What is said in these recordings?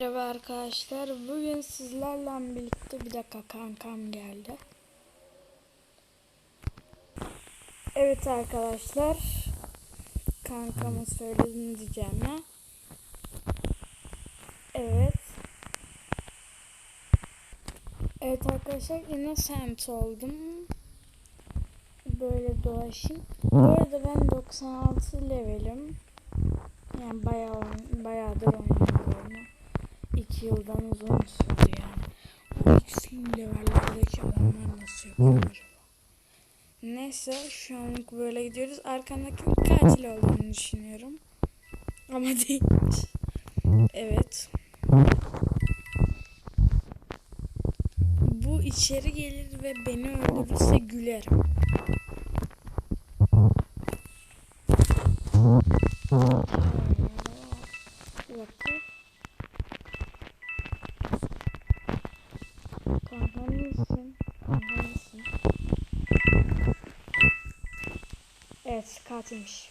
Merhaba arkadaşlar. Bugün sizlerle birlikte bir dakika kankam geldi. Evet arkadaşlar. Kankamı söyledim diyeceğim ya. Evet. Evet arkadaşlar innocent oldum. Böyle dolaşayım. Bu arada ben 96 levelim. Yani bayağı bayağıdır oynuyorum. 2 yıldan uzun sürdü yani. O levellerdeki adamlar nasıl yapıyor acaba? Neyse şu anlık böyle gidiyoruz. Arkamdaki katil olduğunu düşünüyorum. Ama değilmiş. Evet. Bu içeri gelir ve beni öldürürse gülerim. Evet katilmiş.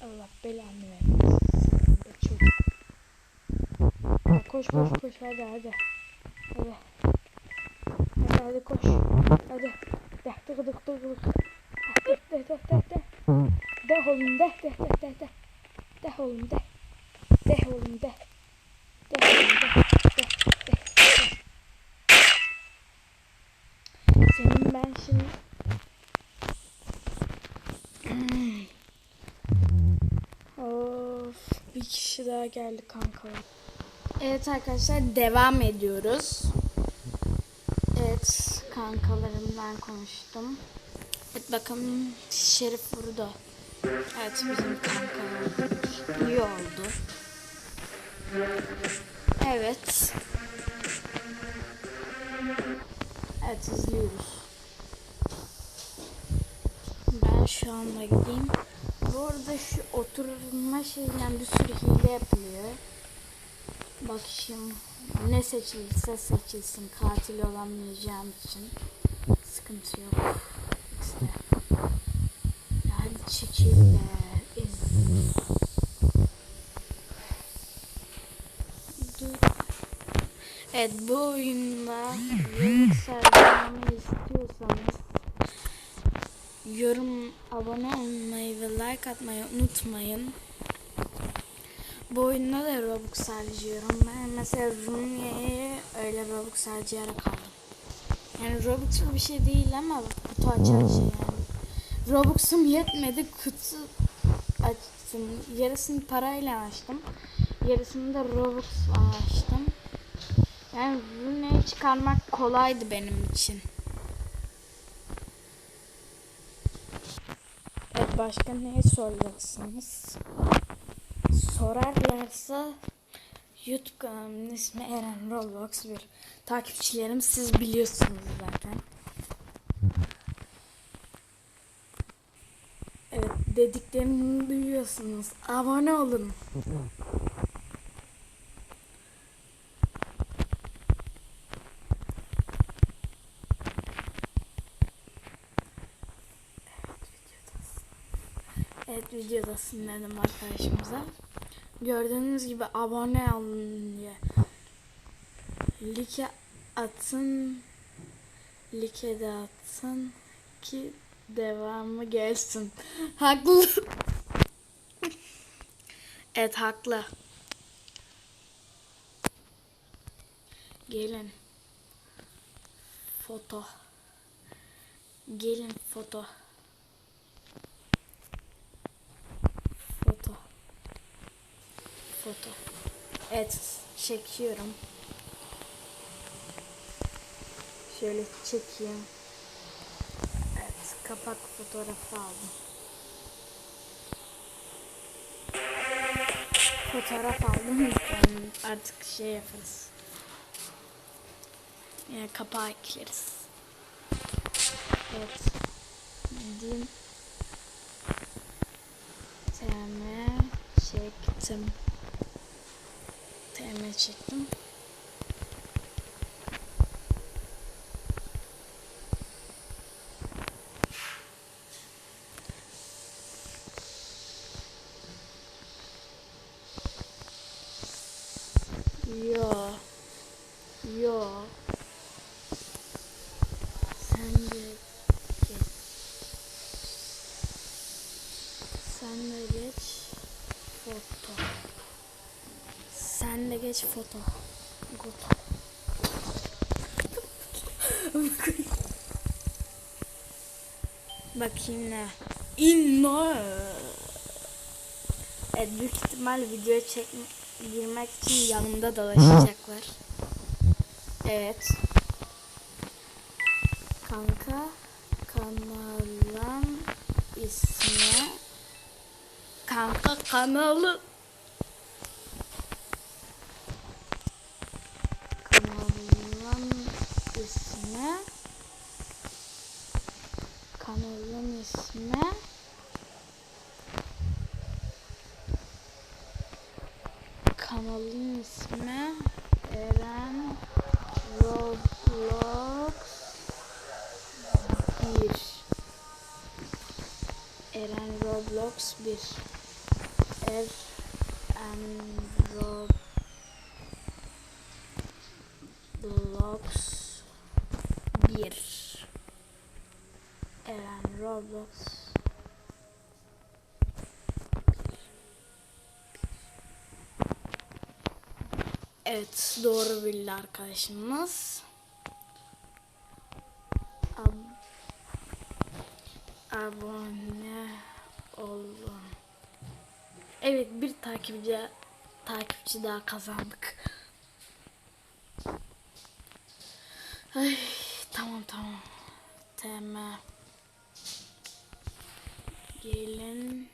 Allah belanı vermesin. Çocuk. Ya Koş koş koş hadi hadi. Hadi. Hadi hadi koş. Hadi. De tık tık tık tık. De de de de de. De oğlum de de de de de. De oğlum de. De oğlum de. De oğlum de. De de de. Senin ben şimdi Of bir kişi daha geldi kankalar. Evet arkadaşlar devam ediyoruz. Evet kankalarımdan konuştum. Evet bakalım Şerif burada. Evet bizim kankalar iyi oldu. Evet. Evet izliyoruz. Ben şu anda gideyim. Bu arada şu oturma şeyinden bir sürü hile yapılıyor. Bak şimdi ne seçilirse seçilsin. Katil olamayacağım için. Sıkıntı yok. İşte. Hadi çekil be. Evet bu oyunda sergilememi istiyorsanız yorum, abone olmayı ve like atmayı unutmayın. Bu oyunda da Robux harcıyorum. Ben mesela Rumiye'ye öyle Robux harcayarak aldım. Yani Robux'lu bir şey değil ama kutu açar şey yani. Robux'um yetmedi kutu açtım. Yarısını parayla açtım. Yarısını da Robux'la açtım. Yani Rumiye'yi çıkarmak kolaydı benim için. Evet başka ne soracaksınız? Sorarlarsa YouTube kanalımın ismi Eren Roblox bir takipçilerim siz biliyorsunuz zaten. Evet dediklerimi duyuyorsunuz. Abone olun. Videodasın dedim arkadaşımıza. Gördüğünüz gibi abone olun diye. Like atın. Like de atın ki devamı gelsin. Haklı. evet haklı. Gelin. Foto. Gelin. Foto. Foto. Evet, çekiyorum. Şöyle çekeyim. Evet, kapak fotoğrafı aldım. Fotoğraf aldım. Artık şey yaparız. Yani kapağı ekleriz. Evet. Diyeyim. TM çektim. Emre çektim. Yo. 5 foto. Good. Bakayım ne. İnna. Evet, büyük ihtimal video çek girmek için yanımda dolaşacaklar. Evet. Kanka kanalın ismi Kanka kanalı ismi kanalın ismi Eren Roblox 1 Eren Roblox 1 Eren Roblox 1 Eren Roblox Evet doğru bildi arkadaşımız. Ab abone olun. Evet bir takipçi takipçi daha kazandık. Ay tamam tamam. Tamam. Gelin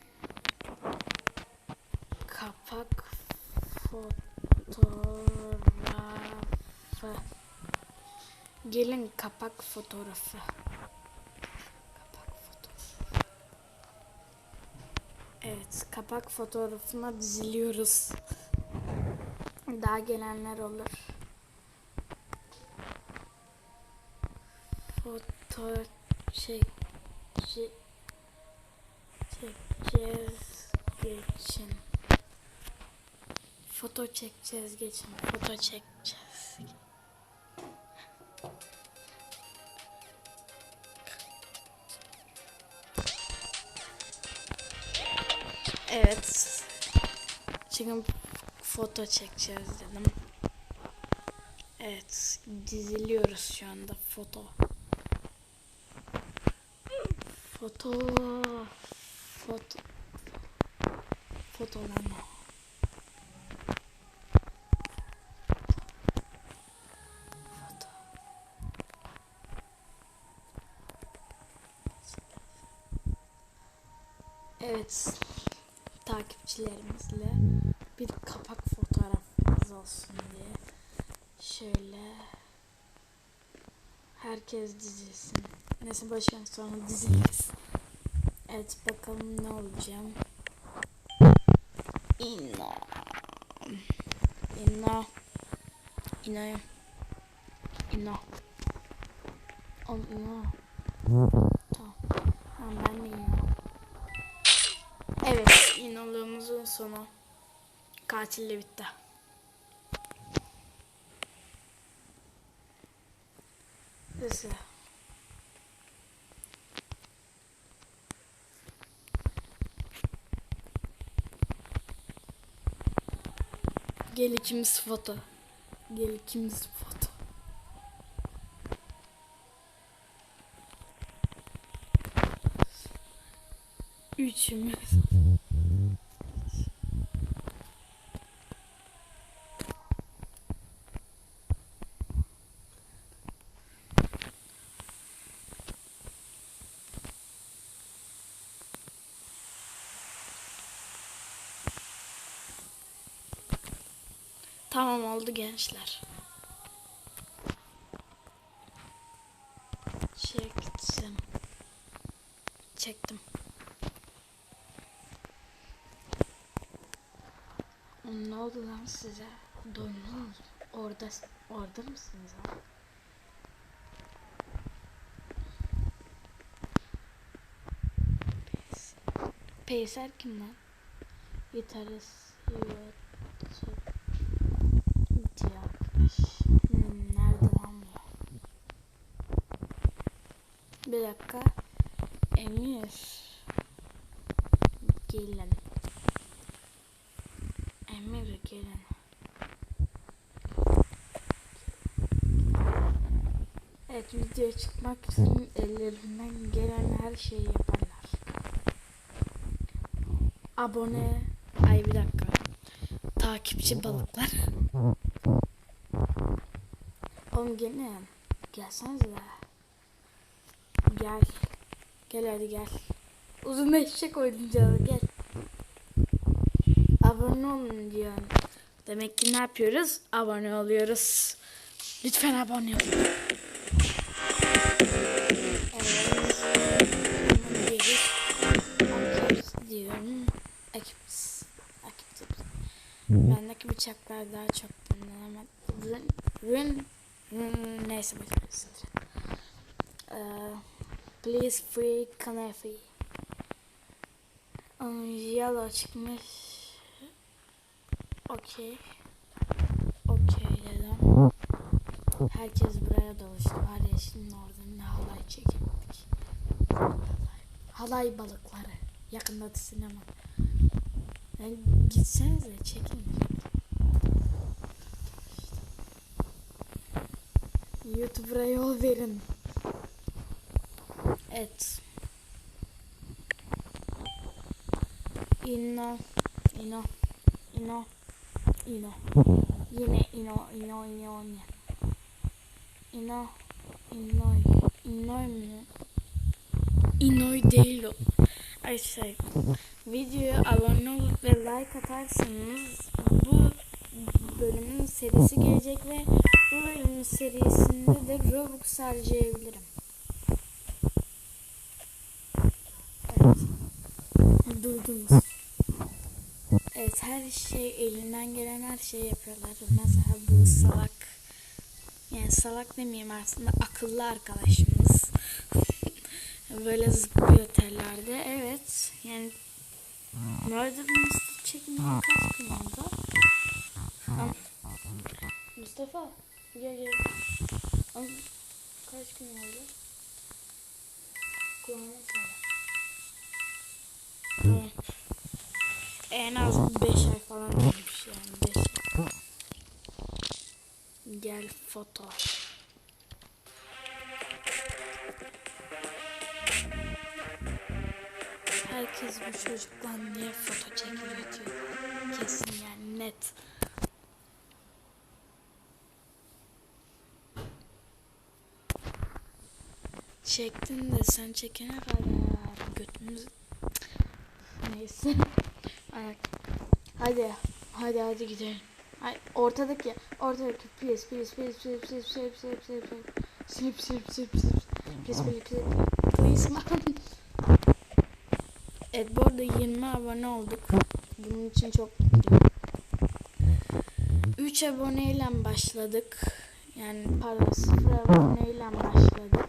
kapak fotoğrafı. Gelin kapak fotoğrafı. Kapak fotoğrafı. Evet, kapak fotoğrafına diziliyoruz. Daha gelenler olur. Foto çek çek- çekeceğiz geçin. Foto çekeceğiz geçin. Foto çekeceğiz. Evet. Şimdi foto çekeceğiz dedim. Evet. Diziliyoruz şu anda foto. Foto. Foto. Fotolama. Foto. Evet. Takipçilerimizle bir kapak fotoğrafımız olsun diye şöyle herkes dizilsin. Neyse başlayalım sonra diziliriz. Evet bakalım ne olacağım. İnna. İnna. İnna. İnna. Oğlum İnna. Tamam. Ben de İnna. Evet inalığımızın sonu katille bitti. Neyse. Gel ikimiz foto. Gel foto. Üçümüz. Tamam oldu gençler. Çektim. Çektim. Ne oldu lan size? Doydunuz? Orada, orada mısınız ha? Peyser kim lan? Gitarist. Hmm, nerede lan bu? Bir dakika. Emir. Gelin. Emir gelin. Evet video çıkmak için ellerinden gelen her şeyi yaparlar. Abone. Ay bir dakika. Takipçi balıklar. Oğlum gelin. Gelsenize. Gel. Gel hadi gel. Uzun eşek oynayacağız gel. Abone olun diyor. Demek ki ne yapıyoruz? Abone oluyoruz. Lütfen abone olun. Bendeki bıçaklar daha çok bundan neyse bakıyoruz. Uh, please free Kanafi. Um, yellow çıkmış. Okey. Okey dedim. Herkes buraya doluştu. Var ya şimdi orada ne halay çekildik. Halay. balıkları. Yakında sinema. Yani gitsenize çekin. YouTuber'a yol verin. Evet. Ino, ino, ino, ino. Yine ino, ino, ino, ino. Ino, ino, ino mu? Inoy değil o. Ay şey. Videoya abone olup ve like atarsanız bu bölümün serisi gelecek ve bu bölümün serisinde de Robux harcayabilirim. Evet. Duydunuz. Evet her şey elinden gelen her şeyi yapıyorlar. Mesela bu salak yani salak demeyeyim aslında akıllı arkadaşımız. Böyle zıplıyor tellerde. Evet. Yani Murder Mystery çekimine kaç gün oldu? Mustafa gel gel. Kaç gün oldu? Kulağına söyle. En az 5 ay falan olmuş yani 5 ay. Gel foto. Herkes bu çocuktan niye foto çekiyor. Kesin yani net. Çektin de sen çekene kadar götümüz neyse. Ay, Hadi hadi hadi gidelim. Ay, ortadaki ortadaki please please please please please please please please please slip Please please please Please man Evet bu arada 20 abone olduk. Bunun için çok mutluyum. 3 aboneyle başladık. Yani pardon 0 aboneyle başladık.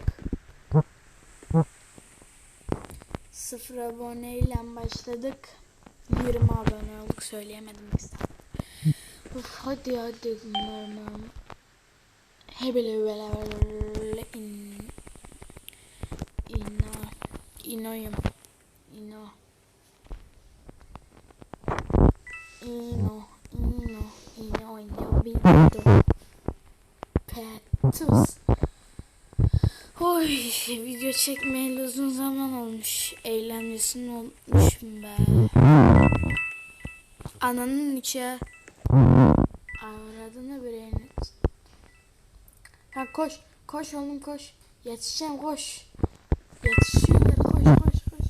0 aboneyle başladık. 20 abone olduk söyleyemedim işte. Uf, hadi hadi normal. Hebele böyle in ino inoyum ino ino ino çekmeyeli uzun zaman olmuş. Eğlencesini olmuşum be. Ananın içi. Avradını bireyin. Ha koş. Koş oğlum koş. Yetişeceğim koş. Yetişiyorlar koş koş koş.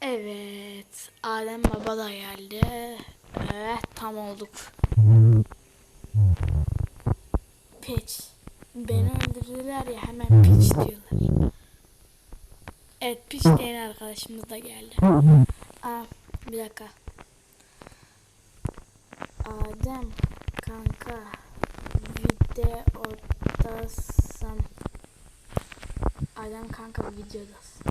Evet. Adem Baba da geldi. Evet tam olduk. Piç. Beni öldürdüler ya hemen piç diyorlar. Evet piç diyen arkadaşımız da geldi. Aa, bir dakika. Adem kanka videodasın. Adem kanka videodasın.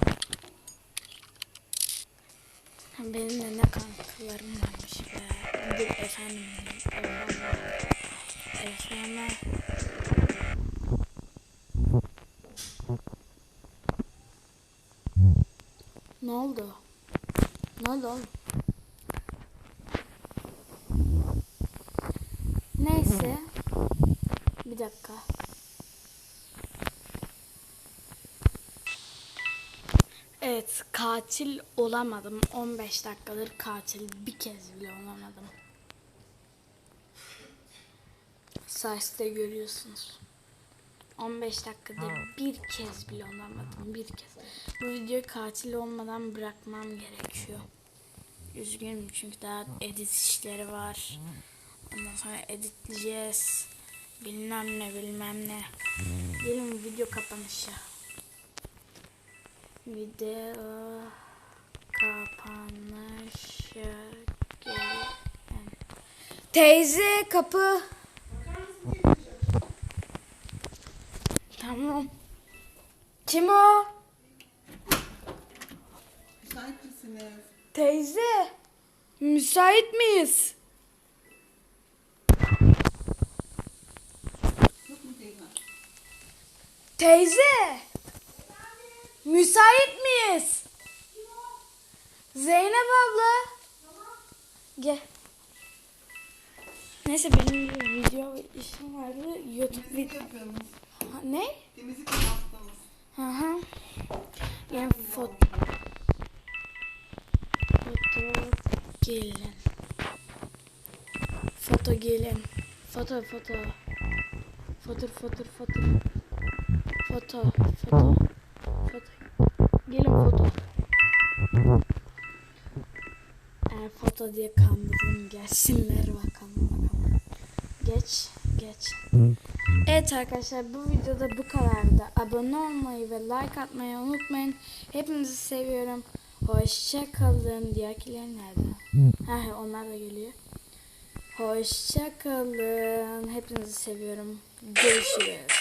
Benim de ne kankalarım varmış be. Dur efendim. Efendim. Ne oldu? Ne oldu oğlum? Neyse. Bir dakika. Evet, katil olamadım. 15 dakikadır katil bir kez bile olamadım. Saçta görüyorsunuz. 15 dakikadır bir kez bile olamadım. Bir kez. Bu videoyu katil olmadan bırakmam gerekiyor. Üzgünüm çünkü daha edit işleri var. Ondan sonra editleyeceğiz. Bilmem ne bilmem ne. Gelin video kapanışı. Video kapanışı gelin. Teyze kapı. Tamam. Kim o? Müsait misiniz? Teyze. Müsait miyiz? Yok mu teyze? Teyze. Müsait miyiz? Zeynep abla. Gel. Neyse benim bir video işim vardı. YouTube Temizlik video. yapıyoruz. Ha, Ne? Temizlik yaptınız. Hı hı. Yani. Foto gelin. Foto gelin. Foto foto. Foto foto foto. Foto foto. Foto. Gelin foto. Eğer foto diye kandırdım gelsinler bakalım bakalım. Geç geç. Evet arkadaşlar bu videoda bu kadardı. Abone olmayı ve like atmayı unutmayın. Hepinizi seviyorum. Hoşça kalın. Diğerkiler nerede? Ha onlar da geliyor. Hoşça kalın. Hepinizi seviyorum. Görüşürüz.